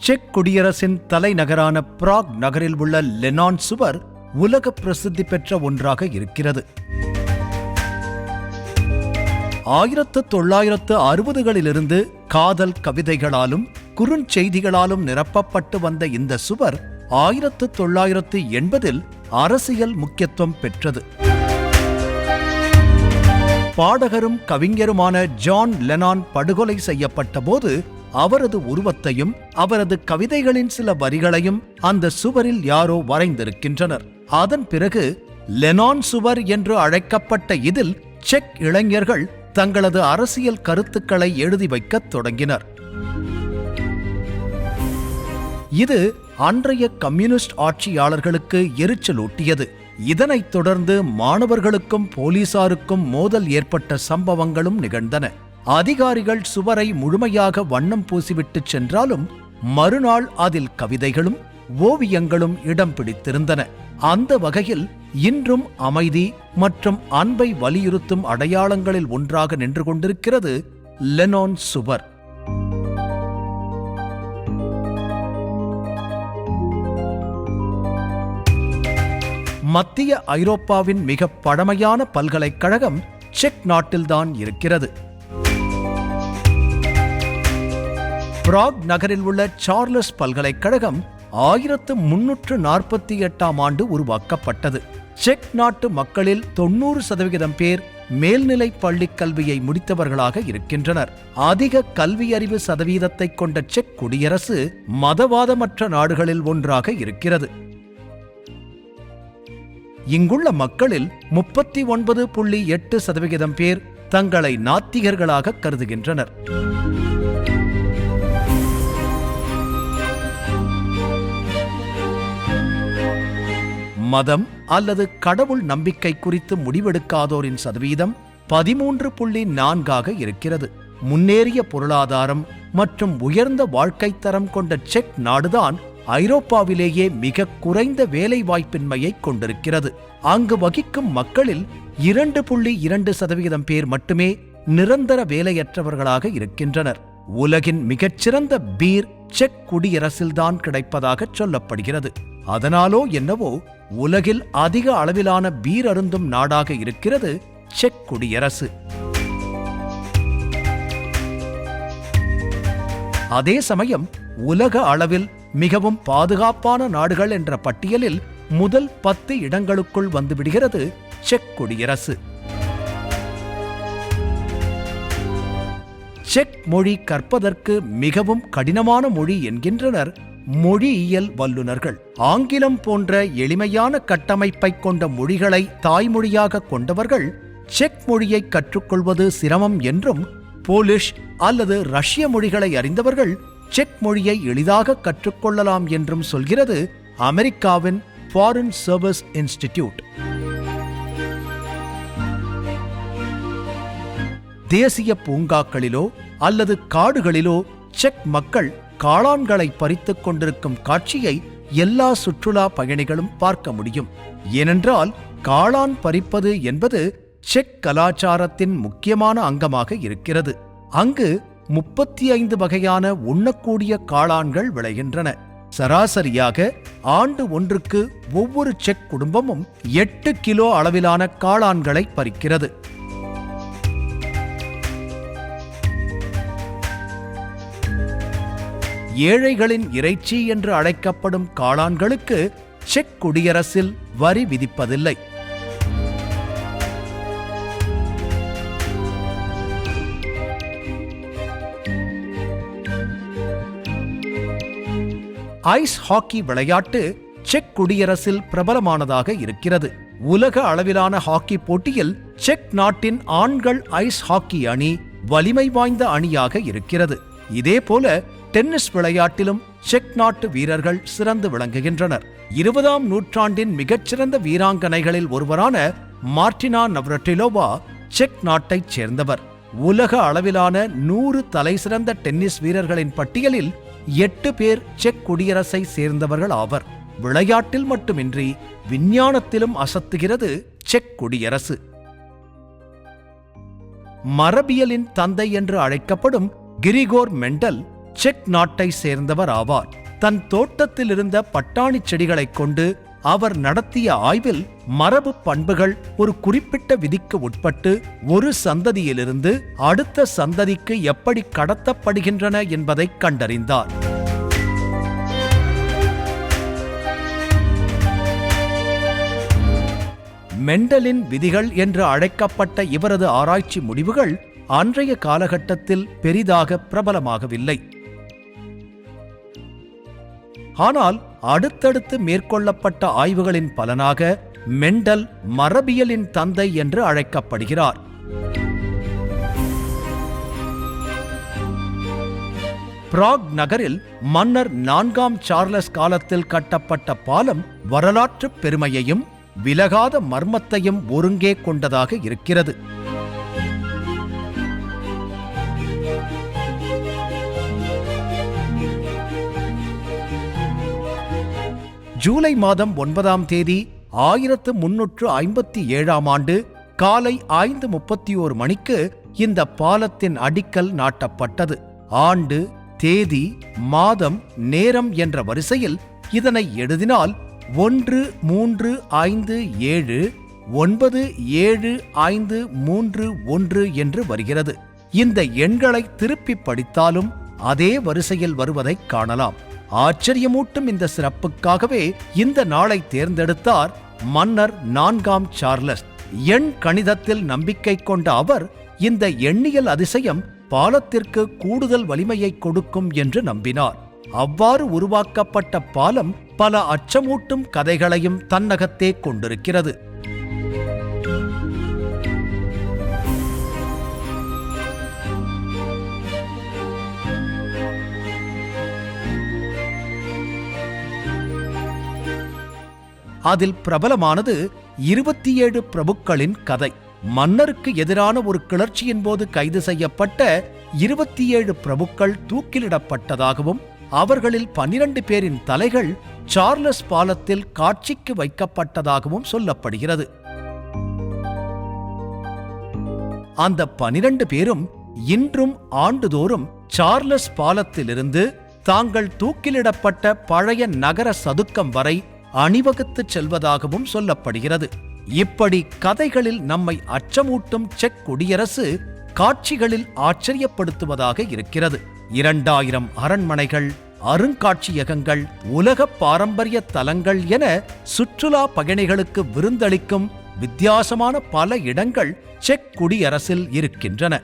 Check குடியரசின் தலைநகரான பிராக் நகரில் உள்ள லெனான் சுவர் உலக பிரசித்தி பெற்ற ஒன்றாக இருக்கிறது. ஆயிரத்து தொள்ளாயிரத்து அறுபதுகளிலிருந்து காதல் கவிதைகளாலும் குறுஞ்செய்திகளாலும் நிரப்பப்பட்டு வந்த இந்த சுவர் ஆயிரத்து தொள்ளாயிரத்து எண்பதில் அரசியல் முக்கியத்துவம் பெற்றது. பாடகரும் கவிஞருமான ஜான் லெனான் படுகொலை செய்யப்பட்ட போது அவரது உருவத்தையும் அவரது கவிதைகளின் சில வரிகளையும் அந்த சுவரில் யாரோ வரைந்திருக்கின்றனர். அதன் பிறகு லெனான் சுவர் என்று அழைக்கப்பட்ட இதில் செக் இளைஞர்கள் தங்களது அரசியல் கருத்துக்களை எழுதி வைக்கத் தொடங்கினர். இது அன்றைய கம்யூனிஸ்ட் ஆட்சியாளர்களுக்கு எரிச்சலூட்டியது. இதனைத் தொடர்ந்து மாணவர்களுக்கும் போலீசாருக்கும் மோதல் ஏற்பட்ட சம்பவங்களும் நிகழ்ந்தன. அதிகாரிகள் சுவரை முழுமையாக வண்ணம் பூசிவிட்டு சென்றாலும் மறுநாள் அதில் கவிதைகளும் ஓவியங்களும் இடம் பிடித்திருந்தன. அந்த வகையில் இன்றும் அமைதி மற்றும் அன்பை வலியுறுத்தும் அடையாளங்களில் ஒன்றாக நின்று கொண்டிருக்கிறது லெனோன் சுவர். மத்திய ஐரோப்பாவின் மிக பழமையான பல்கலைக்கழகம் செக் நாட்டில்தான் இருக்கிறது. பிராக் நகரில் உள்ள சார்லஸ் பல்கலைக்கழகம் ஆயிரத்து முன்னூற்று நாற்பத்தி எட்டாம் ஆண்டு உருவாக்கப்பட்டது. செக் நாட்டு மக்களில் தொண்ணூறு சதவிகிதம் பேர் மேல்நிலை பள்ளிக் கல்வியை முடித்தவர்களாக இருக்கின்றனர். அதிக கல்வியறிவு சதவீதத்தை கொண்ட செக் குடியரசு மதவாதமற்ற நாடுகளில் ஒன்றாக இருக்கிறது. இங்குள்ள மக்களில் முப்பத்தி ஒன்பது புள்ளி எட்டு சதவிகிதம் பேர் தங்களை நாத்திகர்களாக கருதுகின்றனர். மதம் அல்லது கடவுள் நம்பிக்கை குறித்து முடிவெடுக்காதோரின் சதவீதம் பதிமூன்று புள்ளி நான்காக இருக்கிறது. முன்னேறிய பொருளாதாரம் மற்றும் உயர்ந்த வாழ்க்கை தரம் கொண்ட செக் நாடுதான் ஐரோப்பாவிலேயே மிக குறைந்த வேலை வாய்ப்பின்மையை கொண்டிருக்கிறது. அங்கு வகிக்கும் மக்களில் இரண்டு புள்ளி இரண்டு சதவிகிதம் பேர் மட்டுமே நிரந்தர வேலையற்றவர்களாக இருக்கின்றனர். உலகின் மிகச்சிறந்த பீர் செக் குடியரசில்தான் கிடைப்பதாக சொல்லப்படுகிறது. அதனாலோ என்னவோ உலகில் அதிக அளவிலான பீர் அருந்தும் நாடாக இருக்கிறது செக் குடியரசு. அதே சமயம் உலக அளவில் மிகவும் பாதுகாப்பான நாடுகள் என்ற பட்டியலில் முதல் பத்து இடங்களுக்குள் வந்துவிடுகிறது செக் குடியரசு. செக் மொழி கற்பதற்கு மிகவும் கடினமான மொழி என்கின்றனர் மொழியியல் வல்லுநர்கள். ஆங்கிலம் போன்ற எளிமையான கட்டமைப்பை கொண்ட மொழிகளை தாய்மொழியாக கொண்டவர்கள் செக் மொழியை கற்றுக்கொள்வது சிரமம் என்றும் போலிஷ் அல்லது ரஷ்ய மொழிகளை அறிந்தவர்கள் செக் மொழியை எளிதாக கற்றுக்கொள்ளலாம் என்றும் சொல்கிறது அமெரிக்காவின் ஃபாரின் சர்வீஸ் இன்ஸ்டிடியூட் தேசிய பூங்காக்களிலோ அல்லது காடுகளிலோ செக் மக்கள் காளான்களை பறித்துக் கொண்டிருக்கும் காட்சியை எல்லா சுற்றுலா பயணிகளும் பார்க்க முடியும். ஏனென்றால் காளான் பறிப்பது என்பது செக் கலாச்சாரத்தின் முக்கியமான அங்கமாக இருக்கிறது. அங்கு முப்பத்தி ஐந்து வகையான உண்ணக்கூடிய காளான்கள் விளைகின்றன. சராசரியாக ஆண்டு ஒன்றுக்கு ஒவ்வொரு செக் குடும்பமும் எட்டு கிலோ அளவிலான காளான்களை பறிக்கிறது. ஏழைகளின் இறைச்சி என்று அழைக்கப்படும் காளான்களுக்கு செக் குடியரசில் வரி விதிப்பதில்லை. ஐஸ் ஹாக்கி விளையாட்டு செக் குடியரசில் பிரபலமானதாக இருக்கிறது. உலக அளவிலான ஹாக்கி போட்டியில் செக் நாட்டின் ஆண்கள் ஐஸ் ஹாக்கி அணி வலிமை வாய்ந்த அணியாக இருக்கிறது. இதேபோல டென்னிஸ் விளையாட்டிலும் செக் நாட்டு வீரர்கள் சிறந்து விளங்குகின்றனர். இருபதாம் நூற்றாண்டின் மிகச்சிறந்த வீராங்கனைகளில் ஒருவரான மார்டினா நவ்ரட்டிலோவா செக் நாட்டைச் சேர்ந்தவர். உலக அளவிலான நூறு தலைசிறந்த டென்னிஸ் வீரர்களின் பட்டியலில் எட்டு பேர் செக் குடியரசை சேர்ந்தவர்கள் ஆவர். விளையாட்டில் மட்டுமின்றி விஞ்ஞானத்திலும் அசத்துகிறது செக் குடியரசு. மரபியலின் தந்தை என்று அழைக்கப்படும் கிரிகோர் மெண்டல் செக் நாட்டை சேர்ந்தவர் ஆவார். தன் தோட்டத்தில் இருந்த பட்டாணி செடிகளைக் கொண்டு அவர் நடத்திய ஆய்வில் மரபு பண்புகள் ஒரு குறிப்பிட்ட விதிக்கு உட்பட்டு ஒரு சந்ததியிலிருந்து அடுத்த சந்ததிக்கு எப்படி கடத்தப்படுகின்றன என்பதை கண்டறிந்தார். மெண்டலின் விதிகள் என்று அழைக்கப்பட்ட இவரது ஆராய்ச்சி முடிவுகள் அன்றைய காலகட்டத்தில் பெரிதாக பிரபலமாகவில்லை. ஆனால் அடுத்தடுத்து மேற்கொள்ளப்பட்ட ஆய்வுகளின் பலனாக மெண்டல் மரபியலின் தந்தை என்று அழைக்கப்படுகிறார். பிராக் நகரில் மன்னர் நான்காம் சார்லஸ் காலத்தில் கட்டப்பட்ட பாலம் வரலாற்று பெருமையையும் விலகாத மர்மத்தையும் ஒருங்கே கொண்டதாக இருக்கிறது. ஜூலை மாதம் ஒன்பதாம் தேதி ஆயிரத்து முன்னூற்று ஐம்பத்தி ஏழாம் ஆண்டு காலை ஐந்து முப்பத்தி ஓரு மணிக்கு இந்த பாலத்தின் அடிக்கல் நாட்டப்பட்டது. ஆண்டு தேதி மாதம் நேரம் என்ற வரிசையில் இதனை எழுதினால் ஒன்று மூன்று ஐந்து ஏழு ஒன்பது ஏழு ஐந்து மூன்று ஒன்று என்று வருகிறது. இந்த எண்களை திருப்பி படித்தாலும் அதே வரிசையில் வருவதைக் காணலாம். ஆச்சரியமூட்டும் இந்த சிறப்புக்காகவே இந்த நாளை தேர்ந்தெடுத்தார் மன்னர் நான்காம் சார்லஸ். எண் கணிதத்தில் நம்பிக்கை கொண்ட அவர் இந்த எண்ணியல் அதிசயம் பாலத்திற்கு கூடுதல் வலிமையை கொடுக்கும் என்று நம்பினார். அவ்வாறு உருவாக்கப்பட்ட பாலம் பல அச்சமூட்டும் கதைகளையும் தன்னகத்தே கொண்டிருக்கிறது. அதில் பிரபலமானது இருபத்தி ஏழு பிரபுக்களின் கதை. மன்னருக்கு எதிரான ஒரு கிளர்ச்சியின் போது கைது செய்யப்பட்ட இருபத்தி ஏழு பிரபுக்கள் தூக்கிலிடப்பட்டதாகவும் அவர்களில் பன்னிரண்டு பேரின் தலைகள் சார்லஸ் பாலத்தில் காட்சிக்கு வைக்கப்பட்டதாகவும் சொல்லப்படுகிறது. அந்த பனிரண்டு பேரும் இன்றும் ஆண்டுதோறும் சார்லஸ் பாலத்திலிருந்து தாங்கள் தூக்கிலிடப்பட்ட பழைய நகர சதுக்கம் வரை அணிவகுத்துச் செல்வதாகவும் சொல்லப்படுகிறது. இப்படி கதைகளில் நம்மை அச்சமூட்டும் செக் குடியரசு காட்சிகளில் ஆச்சரியப்படுத்துவதாக இருக்கிறது. இரண்டாயிரம் அரண்மனைகள் அருங்காட்சியகங்கள் உலக பாரம்பரிய தலங்கள் என சுற்றுலா பயணிகளுக்கு விருந்தளிக்கும் வித்தியாசமான பல இடங்கள் செக் குடியரசில் இருக்கின்றன.